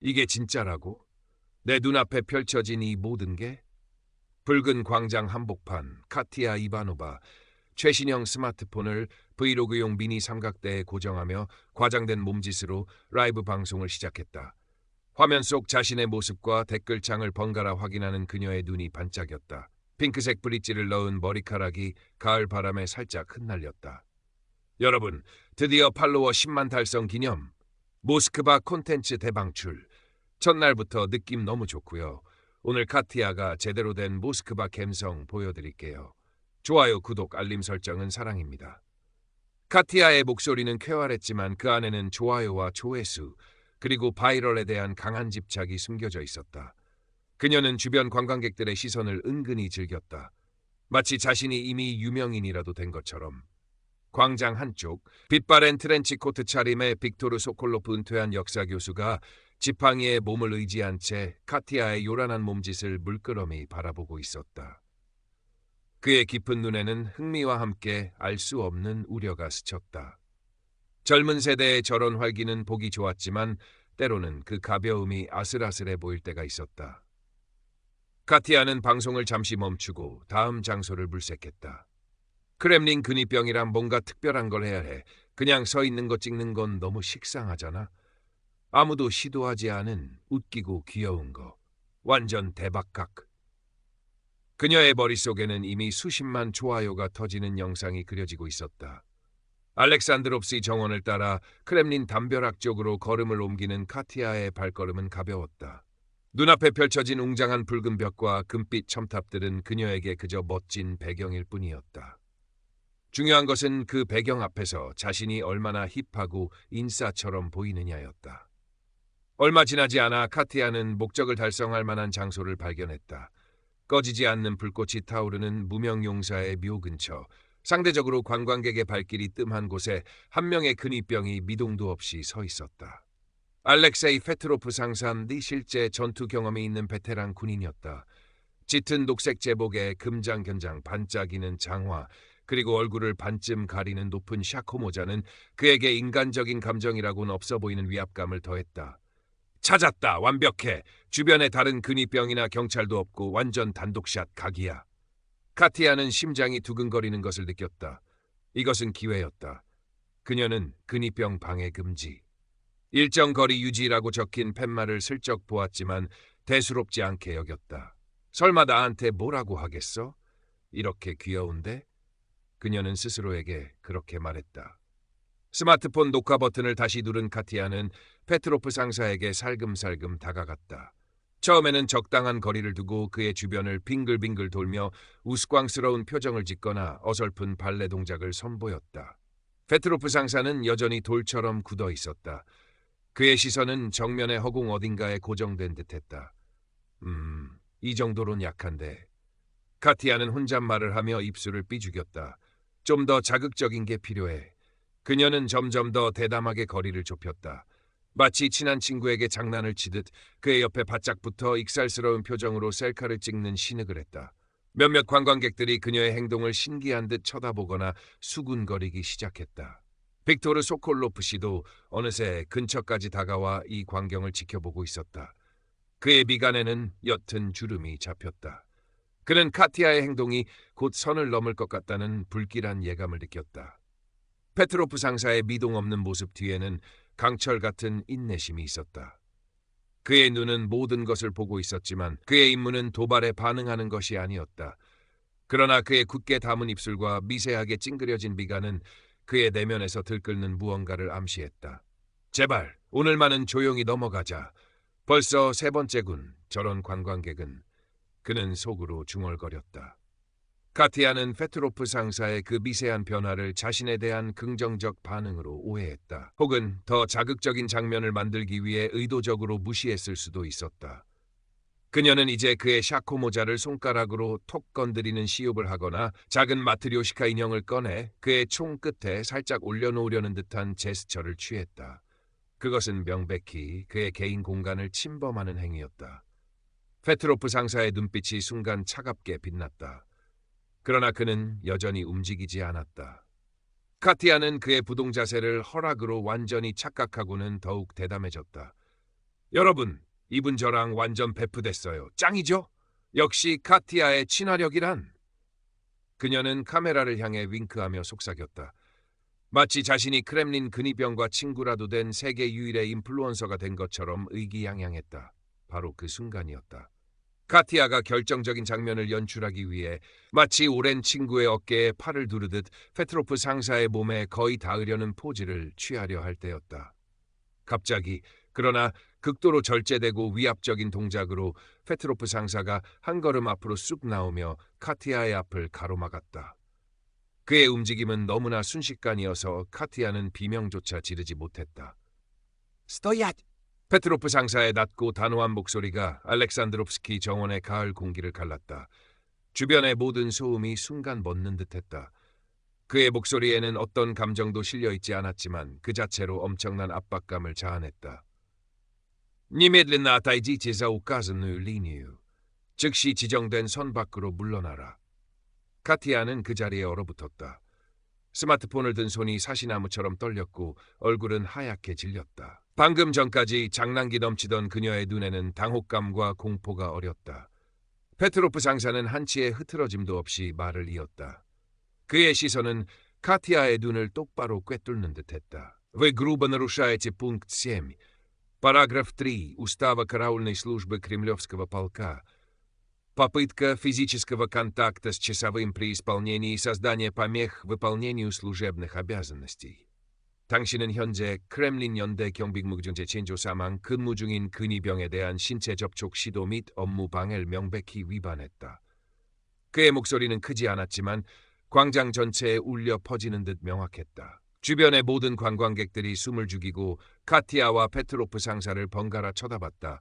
이게 진짜라고? 내 눈앞에 펼쳐진 이 모든 게? 붉은 광장 한복판, 카티아 이바노바, 최신형 스마트폰을 브이로그용 미니 삼각대에 고정하며 과장된 몸짓으로 라이브 방송을 시작했다. 화면 속 자신의 모습과 댓글창을 번갈아 확인하는 그녀의 눈이 반짝였다. 핑크색 브릿지를 넣은 머리카락이 가을 바람에 살짝 흩날렸다. 여러분, 드디어 팔로워 10만 달성 기념 모스크바 콘텐츠 대방출. 첫날부터 느낌 너무 좋고요. 오늘 카티아가 제대로 된 모스크바 감성 보여드릴게요. 좋아요, 구독, 알림 설정은 사랑입니다. 카티아의 목소리는 쾌활했지만 그 안에는 좋아요와 조회수, 그리고 바이럴에 대한 강한 집착이 숨겨져 있었다. 그녀는 주변 관광객들의 시선을 은근히 즐겼다. 마치 자신이 이미 유명인이라도 된 것처럼. 광장 한쪽 빛바랜 트렌치 코트 차림의 빅토르 소콜로프 은퇴한 역사 교수가 지팡이에 몸을 의지한 채 카티아의 요란한 몸짓을 물끄러미 바라보고 있었다. 그의 깊은 눈에는 흥미와 함께 알 수 없는 우려가 스쳤다. 젊은 세대의 저런 활기는 보기 좋았지만 때로는 그 가벼움이 아슬아슬해 보일 때가 있었다. 카티아는 방송을 잠시 멈추고 다음 장소를 물색했다. 크렘린 근위병이란 뭔가 특별한 걸 해야 해. 그냥 서 있는 거 찍는 건 너무 식상하잖아. 아무도 시도하지 않은 웃기고 귀여운 거. 완전 대박각. 그녀의 머릿속에는 이미 수십만 좋아요가 터지는 영상이 그려지고 있었다. 알렉산드롭스의 정원을 따라 크렘린 담벼락 쪽으로 걸음을 옮기는 카티아의 발걸음은 가벼웠다. 눈앞에 펼쳐진 웅장한 붉은 벽과 금빛 첨탑들은 그녀에게 그저 멋진 배경일 뿐이었다. 중요한 것은 그 배경 앞에서 자신이 얼마나 힙하고 인싸처럼 보이느냐였다. 얼마 지나지 않아 카티아는 목적을 달성할 만한 장소를 발견했다. 꺼지지 않는 불꽃이 타오르는 무명 용사의 묘 근처, 상대적으로 관광객의 발길이 뜸한 곳에 한 명의 근위병이 미동도 없이 서 있었다. 알렉세이 페트로프 상사는 실제 전투 경험이 있는 베테랑 군인이었다. 짙은 녹색 제복에 금장견장 반짝이는 장화, 그리고 얼굴을 반쯤 가리는 높은 샤코 모자는 그에게 인간적인 감정이라고는 없어 보이는 위압감을 더했다. 찾았다. 완벽해. 주변에 다른 근위병이나 경찰도 없고 완전 단독샷 각이야. 카티아는 심장이 두근거리는 것을 느꼈다. 이것은 기회였다. 그녀는 근위병 방해 금지. 일정 거리 유지라고 적힌 팻말을 슬쩍 보았지만 대수롭지 않게 여겼다. 설마 나한테 뭐라고 하겠어? 이렇게 귀여운데? 그녀는 스스로에게 그렇게 말했다. 스마트폰 녹화 버튼을 다시 누른 카티아는 페트로프 상사에게 살금살금 다가갔다. 처음에는 적당한 거리를 두고 그의 주변을 빙글빙글 돌며 우스꽝스러운 표정을 짓거나 어설픈 발레 동작을 선보였다. 페트로프 상사는 여전히 돌처럼 굳어 있었다. 그의 시선은 정면의 허공 어딘가에 고정된 듯했다. 음, 이 정도론 약한데. 카티아는 혼잣말을 하며 입술을 삐죽였다. 좀 더 자극적인 게 필요해. 그녀는 점점 더 대담하게 거리를 좁혔다. 마치 친한 친구에게 장난을 치듯 그의 옆에 바짝 붙어 익살스러운 표정으로 셀카를 찍는 신흙을 했다. 몇몇 관광객들이 그녀의 행동을 신기한 듯 쳐다보거나 수군거리기 시작했다. 빅토르 소콜로프 씨도 어느새 근처까지 다가와 이 광경을 지켜보고 있었다. 그의 미간에는 옅은 주름이 잡혔다. 그는 카티아의 행동이 곧 선을 넘을 것 같다는 불길한 예감을 느꼈다. 페트로프 상사의 미동 없는 모습 뒤에는 강철 같은 인내심이 있었다. 그의 눈은 모든 것을 보고 있었지만 그의 임무는 도발에 반응하는 것이 아니었다. 그러나 그의 굳게 담은 입술과 미세하게 찡그려진 미간은 그의 내면에서 들끓는 무언가를 암시했다. 제발 오늘만은 조용히 넘어가자. 벌써 세 번째군 저런 관광객은. 그는 속으로 중얼거렸다. 카티아는 페트로프 상사의 그 미세한 변화를 자신에 대한 긍정적 반응으로 오해했다. 혹은 더 자극적인 장면을 만들기 위해 의도적으로 무시했을 수도 있었다. 그녀는 이제 그의 샤코 모자를 손가락으로 톡 건드리는 시욕을 하거나 작은 마트리오시카 인형을 꺼내 그의 총 끝에 살짝 올려놓으려는 듯한 제스처를 취했다. 그것은 명백히 그의 개인 공간을 침범하는 행위였다. 페트로프 상사의 눈빛이 순간 차갑게 빛났다. 그러나 그는 여전히 움직이지 않았다. 카티아는 그의 부동 자세를 허락으로 완전히 착각하고는 더욱 대담해졌다. 여러분, 이분 저랑 완전 베프됐어요. 짱이죠? 역시 카티아의 친화력이란. 그녀는 카메라를 향해 윙크하며 속삭였다. 마치 자신이 크렘린 근위병과 친구라도 된 세계 유일의 인플루언서가 된 것처럼 의기양양했다. 바로 그 순간이었다. 카티아가 결정적인 장면을 연출하기 위해 마치 오랜 친구의 어깨에 팔을 두르듯 페트로프 상사의 몸에 거의 닿으려는 포즈를 취하려 할 때였다. 갑자기 그러나 극도로 절제되고 위압적인 동작으로 페트로프 상사가 한 걸음 앞으로 쑥 나오며 카티아의 앞을 가로막았다. 그의 움직임은 너무나 순식간이어서 카티아는 비명조차 지르지 못했다. 스토얏! 페트로프 상사의 낮고 단호한 목소리가 알렉산드롭스키 정원의 가을 공기를 갈랐다. 주변의 모든 소음이 순간 멎는 듯했다. 그의 목소리에는 어떤 감정도 실려 있지 않았지만 그 자체로 엄청난 압박감을 자아냈다. Немедленно отойдите за указанную линию. 즉시 지정된 선 밖으로 물러나라. 카티아는 그 자리에 얼어붙었다. 스마트폰을 든 손이 사시나무처럼 떨렸고 얼굴은 하얗게 질렸다. 방금 전까지 장난기 넘치던 그녀의 눈에는 당혹감과 공포가 어렸다. 페트로프 상사는 한치의 흐트러짐도 없이 말을 이었다. 그의 시선은 카티아의 눈을 똑바로 꿰뚫는 듯했다. Вы грубо нарушаете пункт 7. Параграф 3 Устава караульной службы Кремлевского полка. Попытка физического контакта с часовым при исполнении и создание помех выполнению служебных обязанностей. 당신은 현재 크렘린 연대 경비무중제 진조 사망 근무 중인 근위병에 대한 신체 접촉 시도 및 업무 방해를 명백히 위반했다. 그의 목소리는 크지 않았지만 광장 전체에 울려 퍼지는 듯 명확했다. 주변의 모든 관광객들이 숨을 죽이고 카티아와 페트로프 상사를 번갈아 쳐다봤다.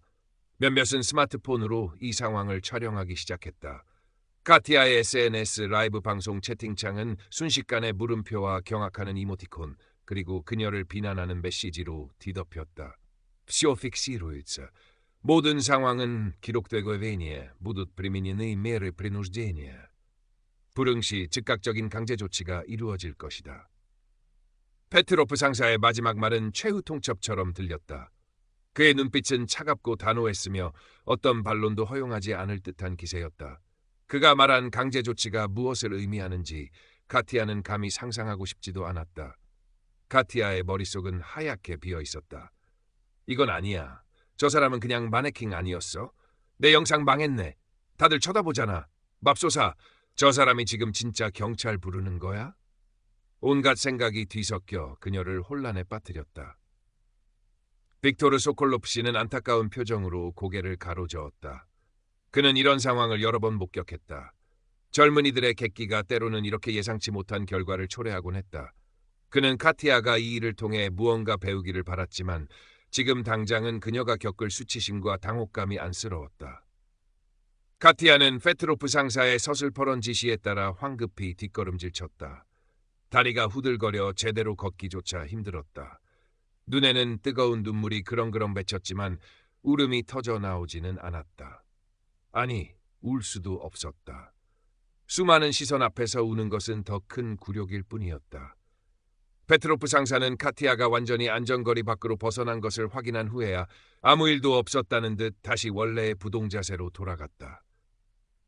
몇몇은 스마트폰으로 이 상황을 촬영하기 시작했다. 카티아의 SNS 라이브 방송 채팅창은 순식간에 물음표와 경악하는 이모티콘 그리고 그녀를 비난하는 메시지로 뒤덮였다. Все фиксируется. 모든 상황은 기록되고 вене будут применены меры принуждения. 불응시 즉각적인 강제 조치가 이루어질 것이다. 페트로프 상사의 마지막 말은 최후 통첩처럼 들렸다. 그의 눈빛은 차갑고 단호했으며 어떤 반론도 허용하지 않을 듯한 기세였다. 그가 말한 강제 조치가 무엇을 의미하는지 카티아는 감히 상상하고 싶지도 않았다. 카티아의 머릿속은 하얗게 비어 있었다. 이건 아니야. 저 사람은 그냥 마네킹 아니었어? 내 영상 망했네. 다들 쳐다보잖아. 맙소사, 저 사람이 지금 진짜 경찰 부르는 거야? 온갖 생각이 뒤섞여 그녀를 혼란에 빠뜨렸다. 빅토르 소콜로프 씨는 안타까운 표정으로 고개를 가로저었다. 그는 이런 상황을 여러 번 목격했다. 젊은이들의 객기가 때로는 이렇게 예상치 못한 결과를 초래하곤 했다. 그는 카티아가 이 일을 통해 무언가 배우기를 바랐지만 지금 당장은 그녀가 겪을 수치심과 당혹감이 안쓰러웠다. 카티아는 페트로프 상사의 서슬퍼런 지시에 따라 황급히 뒷걸음질 쳤다. 다리가 후들거려 제대로 걷기조차 힘들었다. 눈에는 뜨거운 눈물이 그렁그렁 맺혔지만 울음이 터져 나오지는 않았다. 아니, 울 수도 없었다. 수많은 시선 앞에서 우는 것은 더 큰 굴욕일 뿐이었다. 페트로프 상사는 카티아가 완전히 안전거리 밖으로 벗어난 것을 확인한 후에야 아무 일도 없었다는 듯 다시 원래의 부동 자세로 돌아갔다.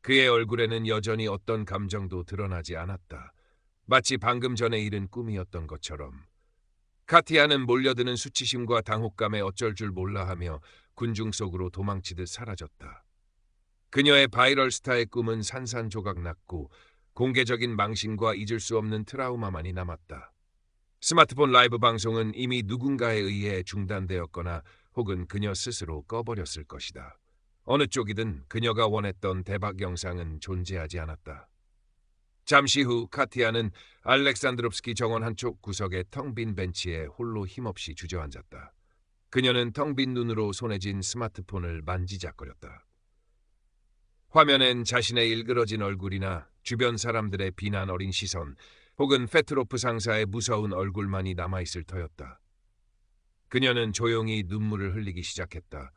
그의 얼굴에는 여전히 어떤 감정도 드러나지 않았다. 마치 방금 전에 일은 꿈이었던 것처럼. 카티아는 몰려드는 수치심과 당혹감에 어쩔 줄 몰라 하며 군중 속으로 도망치듯 사라졌다. 그녀의 바이럴 스타의 꿈은 산산조각 났고 공개적인 망신과 잊을 수 없는 트라우마만이 남았다. 스마트폰 라이브 방송은 이미 누군가에 의해 중단되었거나 혹은 그녀 스스로 꺼버렸을 것이다. 어느 쪽이든 그녀가 원했던 대박 영상은 존재하지 않았다. 잠시 후 카티아는 알렉산드롭스키 정원 한쪽 구석의 텅 빈 벤치에 홀로 힘없이 주저앉았다. 그녀는 텅 빈 눈으로 손에 쥔 스마트폰을 만지작거렸다. 화면엔 자신의 일그러진 얼굴이나 주변 사람들의 비난 어린 시선 혹은 페트로프 상사의 무서운 얼굴만이 남아있을 터였다. 그녀는 조용히 눈물을 흘리기 시작했다.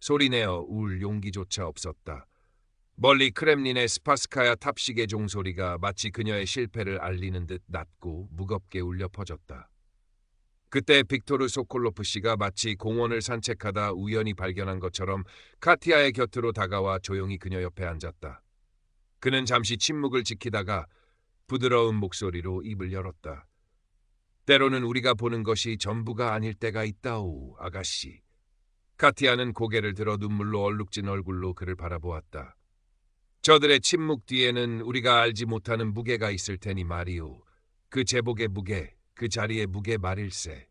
소리내어 울 용기조차 없었다. 멀리 크렘린의 스파스카야 탑식의 종소리가 마치 그녀의 실패를 알리는 듯 낮고 무겁게 울려 퍼졌다. 그때 빅토르 소콜로프 씨가 마치 공원을 산책하다 우연히 발견한 것처럼 카티아의 곁으로 다가와 조용히 그녀 옆에 앉았다. 그는 잠시 침묵을 지키다가 부드러운 목소리로 입을 열었다. 때로는 우리가 보는 것이 전부가 아닐 때가 있다오, 아가씨. 카티아는 고개를 들어 눈물로 얼룩진 얼굴로 그를 바라보았다. 저들의 침묵 뒤에는 우리가 알지 못하는 무게가 있을 테니 말이오. 그 제복의 무게, 그 자리의 무게 말일세.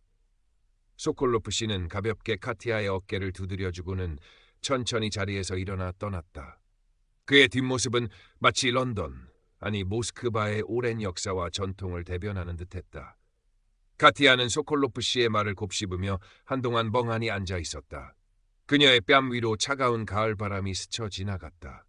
소콜로프 씨는 가볍게 카티아의 어깨를 두드려주고는 천천히 자리에서 일어나 떠났다. 그의 뒷모습은 마치 런던, 아니 모스크바의 오랜 역사와 전통을 대변하는 듯했다. 카티아는 소콜로프 씨의 말을 곱씹으며 한동안 멍하니 앉아 있었다. 그녀의 뺨 위로 차가운 가을 바람이 스쳐 지나갔다.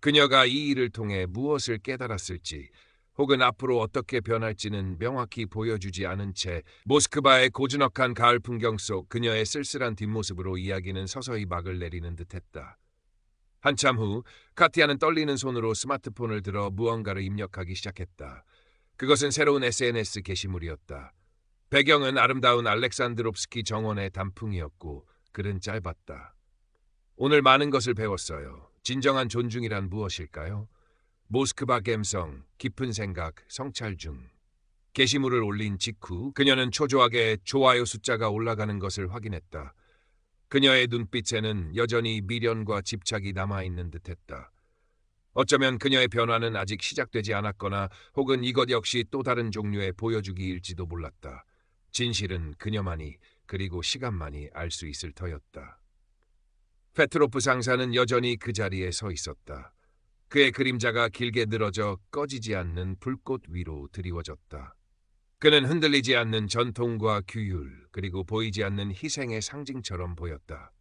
그녀가 이 일을 통해 무엇을 깨달았을지 혹은 앞으로 어떻게 변할지는 명확히 보여주지 않은 채 모스크바의 고즈넉한 가을 풍경 속 그녀의 쓸쓸한 뒷모습으로 이야기는 서서히 막을 내리는 듯했다. 한참 후 카티아는 떨리는 손으로 스마트폰을 들어 무언가를 입력하기 시작했다. 그것은 새로운 SNS 게시물이었다. 배경은 아름다운 알렉산드롭스키 정원의 단풍이었고 글은 짧았다. 오늘 많은 것을 배웠어요. 진정한 존중이란 무엇일까요? 모스크바 감성, 깊은 생각, 성찰 중. 게시물을 올린 직후 그녀는 초조하게 좋아요 숫자가 올라가는 것을 확인했다. 그녀의 눈빛에는 여전히 미련과 집착이 남아있는 듯했다. 어쩌면 그녀의 변화는 아직 시작되지 않았거나 혹은 이것 역시 또 다른 종류의 보여주기일지도 몰랐다. 진실은 그녀만이 그리고 시간만이 알 수 있을 터였다. 페트로프 상사는 여전히 그 자리에 서 있었다. 그의 그림자가 길게 늘어져 꺼지지 않는 불꽃 위로 드리워졌다. 그는 흔들리지 않는 전통과 규율 그리고 보이지 않는 희생의 상징처럼 보였다.